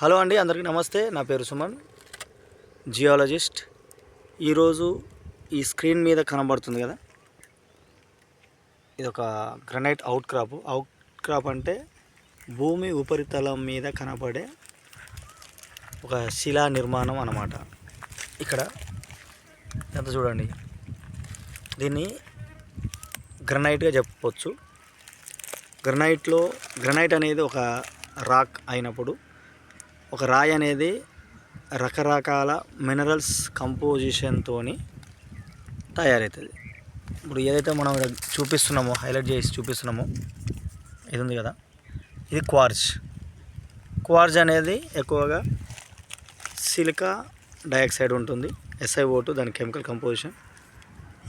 Hello అండి అందరికీ నమస్తే. నా పేరు సుమన్ జియాలజిస్ట్. ఈరోజు ఈ స్క్రీన్ మీద కనబడుతుంది కదా? ఇది ఒక granite outcrop. Outcrop అంటే భూమి ఉపరితలం మీద కనబడే ఒక శిలా నిర్మాణం అన్నమాట. ఇక్కడ ఎంత చూడండి. దీన్ని గ్రనైట్గా చెప్పవచ్చు గ్రనైట్లో గ్రనైట్ అనేది ఒక రాక్ అయినప్పుడు ఒక రాయి అనేది రకరకాల మినరల్స్ కంపోజిషన్తో తయారవుతుంది ఇప్పుడు ఏదైతే మనం చూపిస్తున్నామో హైలైట్ చేసి చూపిస్తున్నామో ఇది ఉంది కదా. ఇది క్వార్జ్ క్వార్జ్ అనేది ఎక్కువగా సిలికా డయాక్సైడ్ ఉంటుంది. ఎస్ఐ ఓటు దాని కెమికల్ కంపోజిషన్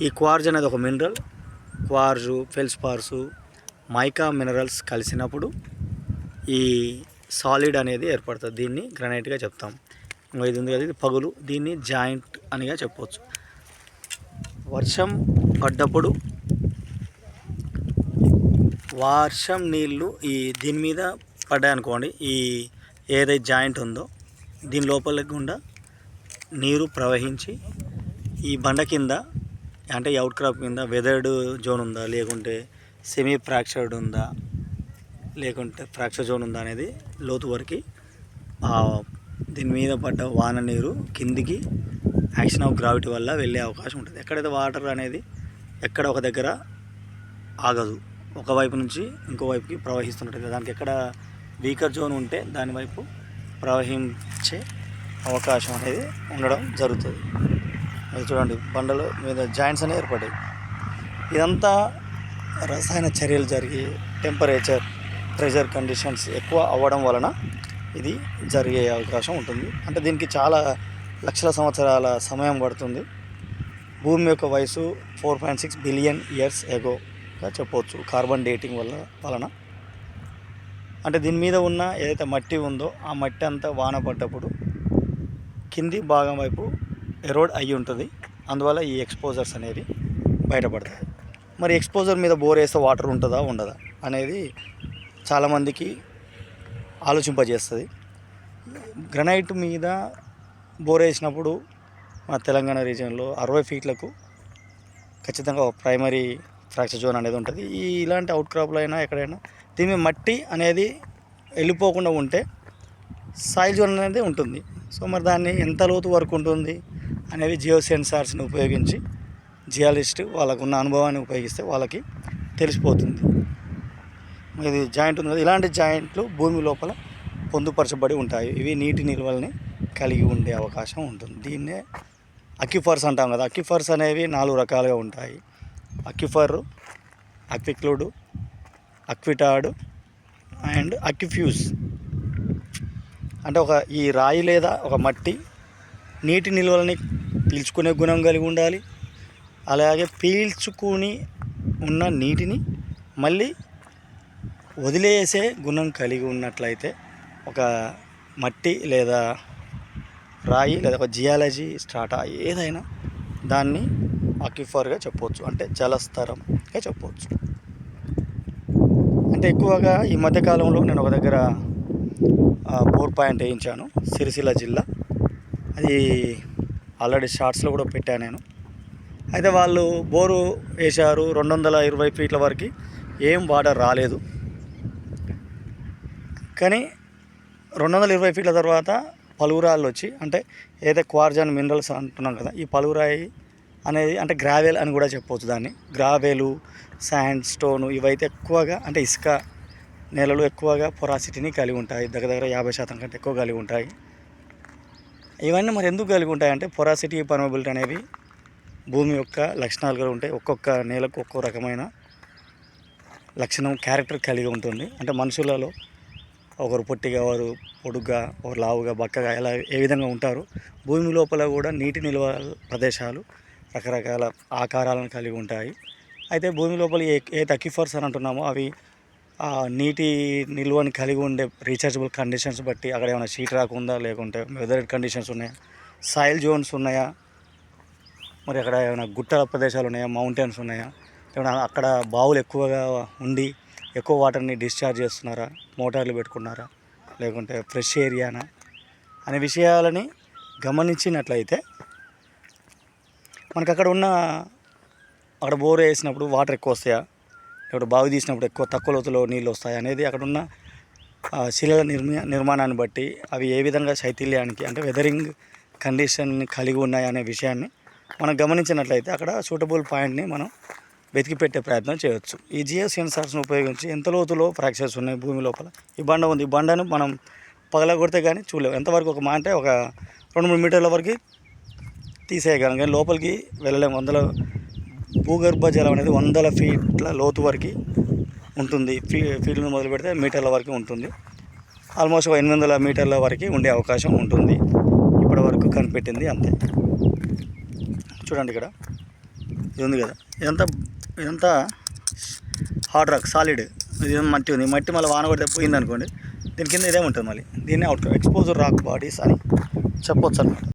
ఈ క్వార్జ్ అనేది ఒక mineral quartz feldspars mica minerals కలిసినప్పుడు ఈ సాలిడ్ అనేది ఏర్పడుతుంది. దీన్ని గ్రనైట్గా చెప్తాం. ఇంకా ఇది ఉంది కదా ఇది పగులు. దీన్ని జాయింట్ అనిగా చెప్పవచ్చు వర్షం పడ్డప్పుడు వర్షం నీళ్ళు ఈ దీని మీద పడ్డాయనుకోండి ఈ ఏదైతే జాయింట్ ఉందో దీని లోపలికి గుండా నీరు ప్రవహించి ఈ బండ కింద అంటే అవుట్ క్రాప్ కింద వెదర్డ్ జోన్ ఉందా లేకుంటే సెమీ ఫ్రాక్చర్డ్ ఉందా లేకుంటే ఫ్రాక్చర్ జోన్ ఉందా అనేది లోతు వరకు దీని మీద పడ్డ వాన నీరు కిందికి యాక్షన్ ఆఫ్ గ్రావిటీ వల్ల వెళ్ళే అవకాశం ఉంటుంది. ఎక్కడైతే వాటర్ అనేది ఎక్కడ ఒక దగ్గర ఆగదు ఒకవైపు నుంచి ఇంకో వైపుకి ప్రవహిస్తుంటుంది దానికి ఎక్కడ వీకర్ జోన్ ఉంటే దానివైపు ప్రవహించే అవకాశం అనేది ఉండడం జరుగుతుంది. అది చూడండి బండలు మీద జాయింట్స్ అనేవి ఏర్పడ్డాయి. ఇదంతా రసాయన చర్యలు జరిగి టెంపరేచర్ ప్రెజర్ కండిషన్స్ ఎక్కువ అవ్వడం వలన ఇది జరిగే అవకాశం ఉంటుంది. అంటే దీనికి చాలా లక్షల సంవత్సరాల సమయం పడుతుంది. భూమి యొక్క వయసు four point six billion years ఎగోగా చెప్పవచ్చు కార్బన్ డేటింగ్ వల్ల వలన. అంటే దీని మీద ఉన్న ఏదైతే మట్టి ఉందో ఆ మట్టి అంతా వాన పడ్డప్పుడు కింది భాగం వైపు ఎరోడ్ అయ్యి ఉంటుంది. అందువల్ల ఈ ఎక్స్పోజర్స్ అనేవి బయటపడతాయి. మరి ఎక్స్పోజర్ మీద బోర్ వేస్తే వాటర్ ఉంటుందా ఉండదా అనేది చాలామందికి ఆలోచింపజేస్తుంది. గ్రనైట్ మీద బోర్ వేసినప్పుడు మన తెలంగాణ రీజియన్లో అరవై ఫీట్లకు ఖచ్చితంగా ప్రైమరీ ఫ్రాక్చర్ జోన్ అనేది ఉంటుంది. ఈ ఇలాంటి అవుట్ క్రాప్లో అయినా ఎక్కడైనా దీని మట్టి అనేది వెళ్ళిపోకుండా ఉంటే సాయిల్ జోన్ అనేది ఉంటుంది. సో మరి దాన్ని ఎంత లోతు వరకు ఉంటుంది అనేవి జియో సెన్సార్స్ని ఉపయోగించి జియాలిస్ట్ వాళ్ళకున్న అనుభవాన్ని ఉపయోగిస్తే వాళ్ళకి తెలిసిపోతుంది. ఇది జాయింట్ ఉంది కదా ఇలాంటి జాయింట్లు భూమి లోపల పొందుపరచబడి ఉంటాయి. ఇవి నీటి నిల్వల్ని కలిగి ఉండే అవకాశం ఉంటుంది. దీన్నే అక్యుఫర్స్ అంటాం కదా. అక్యుఫర్స్ అనేవి నాలుగు రకాలుగా ఉంటాయి. అక్యుఫర్ అక్విక్లూడ్ అక్విటాడ్ అండ్ అక్యుఫ్యూస్ అంటే ఒక ఈ రాయి లేదా ఒక మట్టి నీటి నిల్వలని పీల్చుకునే గుణం కలిగి ఉండాలి. అలాగే పీల్చుకుని ఉన్న నీటిని మళ్ళీ వదిలేసే గుణం కలిగి ఉన్నట్లయితే ఒక మట్టి లేదా రాయి లేదా ఒక జియాలజీ స్ట్రాటా ఏదైనా దాన్ని అక్యుఫర్గా చెప్పవచ్చు. అంటే జలస్తరంగా చెప్పవచ్చు. అంటే ఎక్కువగా ఈ మధ్యకాలంలో నేను ఒక దగ్గర బోర్ పాయింట్ వేయించాను. సిరిసిల్ల జిల్లా. అది ఆల్రెడీ షార్ట్స్లో కూడా పెట్టాను నేను. అయితే వాళ్ళు బోరు వేశారు. రెండు వందల ఇరవై ఫీట్ల వరకు ఏం వాటర్ రాలేదు. కానీ రెండు వందల ఇరవై ఫీట్ల తర్వాత పలువురాళ్ళు వచ్చి అంటే ఏదైతే క్వార్జన్ మినరల్స్ అంటున్నాం కదా ఈ పలువురాయి అనేది అంటే గ్రావెల్ అని కూడా చెప్పవచ్చు దాన్ని. గ్రావెలు శాండ్ స్టోన్ ఇవైతే ఎక్కువగా అంటే ఇసుక నేలలు ఎక్కువగా పొరాసిటీని కలిగి ఉంటాయి. దగ్గర దగ్గర యాభై శాతం కంటే ఎక్కువ కలిగి ఉంటాయి. ఇవన్నీ మరి ఎందుకు కలిగి ఉంటాయి అంటే పొరాసిటీ పర్మబిలిటీ అనేవి భూమి యొక్క లక్షణాలుగా ఉంటాయి ఒక్కొక్క నేలకు ఒక్కో రకమైన లక్షణం క్యారెక్టర్ కలిగి ఉంటుంది. అంటే మనుషులలో ఒకరు పొట్టిగా వారు పొడుగ్గా ఒకరు లావుగా బక్కగా ఎలా ఏ విధంగా ఉంటారు భూమి లోపల కూడా నీటి నిల్వ ప్రదేశాలు రకరకాల ఆకారాలను కలిగి ఉంటాయి. అయితే భూమి లోపల ఏ ఏ తక్కిఫర్స్ అని అంటున్నామో అవి ఆ నీటి నిల్వని కలిగి ఉండే రీఛార్జబుల్ కండిషన్స్ బట్టి అక్కడ ఏమైనా షీట్ రాకుందా లేకుంటే వెదర్ కండిషన్స్ ఉన్నాయా సాయిల్ జోన్స్ ఉన్నాయా మరి అక్కడ ఏమైనా గుట్టల ప్రదేశాలు ఉన్నాయా మౌంటైన్స్ ఉన్నాయా ఏమైనా అక్కడ బావులు ఎక్కువగా ఉండి ఎక్కువ వాటర్ని డిశ్చార్జ్ చేస్తున్నారా? మోటార్లు పెట్టుకున్నారా? లేకుంటే ఫ్రెష్ ఏరియానా? అనే విషయాలని గమనించినట్లయితే మనకు అక్కడ ఉన్న అక్కడ బోర్ వేసినప్పుడు వాటర్ ఎక్కువ వస్తాయా? లేకపోతే బావి తీసినప్పుడు ఎక్కువ తక్కువ లోతులో నీళ్ళు వస్తాయి? అనేది అక్కడ ఉన్న శిలల నిర్మి నిర్మాణాన్ని బట్టి అవి ఏ విధంగా శైథిల్యానికి అంటే వెదరింగ్ కండిషన్ని కలిగి ఉన్నాయి అనే విషయాన్ని మనం గమనించినట్లయితే అక్కడ సూటబుల్ పాయింట్ని మనం వెతికి పెట్టే ప్రయత్నం చేయొచ్చు. ఈ జియో సెన్సార్స్ను ఉపయోగించి ఎంత లోతులో ఫ్రాక్చర్స్ ఉన్నాయి భూమి లోపల? ఈ బండ ఉంది. ఈ బండను మనం పగలగొడితే కానీ చూడలేము ఎంతవరకు ఒక మా అంటే ఒక రెండు మూడు మీటర్ల వరకు తీసేయగలం. కానీ లోపలికి వెళ్ళలేము వందల భూగర్భ జలం అనేది వందల ఫీట్ల లోతు వరకు ఉంటుంది. ఫీ ఫీల్డ్ను మొదలు పెడితే మీటర్ల వరకు ఉంటుంది. ఆల్మోస్ట్ ఒక ఎనిమిది వందల మీటర్ల వరకు ఉండే అవకాశం ఉంటుంది. ఇప్పటి వరకు కనిపెట్టింది అంతే. చూడండి ఇక్కడ. ఇది ఉంది కదా. ఇదంతా ఇదంతా హార్డ్ రాక్ సాలిడ్. ఇది మట్టి ఉంది? మట్టి మళ్ళీ వాన కొడితే పోయింది అనుకోండి దీని కింద ఇదే ఉంటుంది మళ్ళీ? దీన్ని అవుట్ ఎక్స్పోజర్ రాక్ బాడీస్ అని చెప్పొచ్చు అనమాట